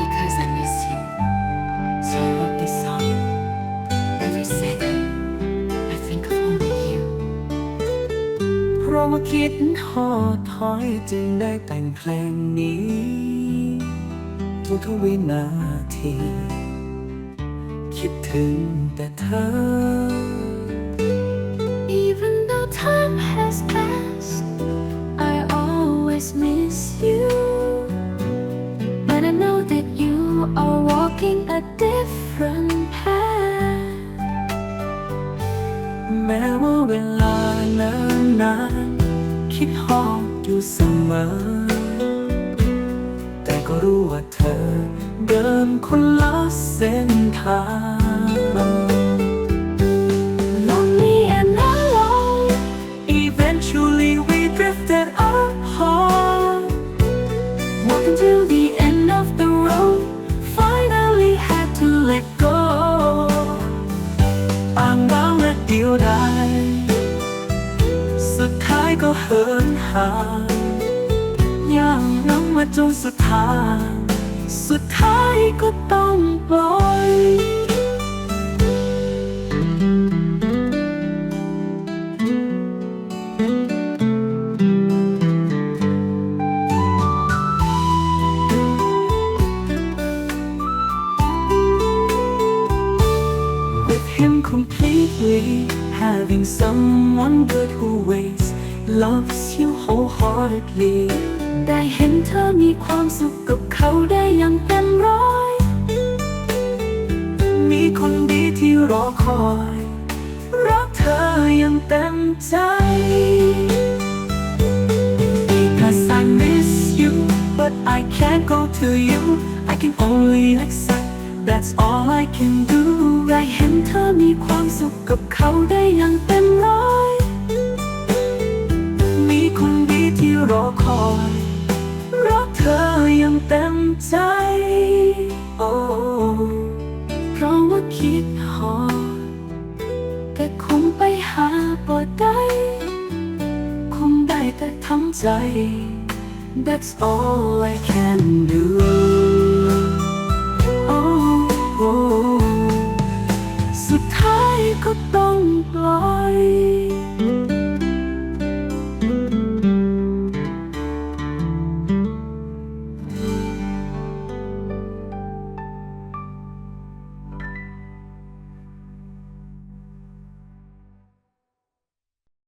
Because I miss you. So I wrote this song. Every second, I think of only you. เพราะว่าคิดหอดถอยจึงได้แต่งเพลงนี้ ทุกๆวินาที คิดถึงแต่เธอ I know that you are walking a different path. แม้ว่าเวลาเนิ่นนานคิดหอดอยู่เสมอ แต่ก็รู้ว่าเธอเดินคนละเส้นทางางและเดียวดายสุดท้ายก็เหินห่างย่างน้ำมาจนสุดทาง สุดท้ายก็ต้องปล่อย completely. Having someone good who waits, loves you wholeheartedly. ได้เห็นเธอมีความสุขกับเขาได้อย่างเต็มร้อย มีคนดีที่รอคอย รักเธออย่างเต็มใจ Because I miss you but I can't go to you I can only accept that's all I can do เห็นเธอมีความสุขกับเขาได้อย่างเต็มร้อย มีคนดีที่รอคอยรักเธออย่างเต็มใจ โอ้เพราะว่าคิดหอแต่คงไปหาบ่ได้ คงได้แต่ทำใจ That's all I can do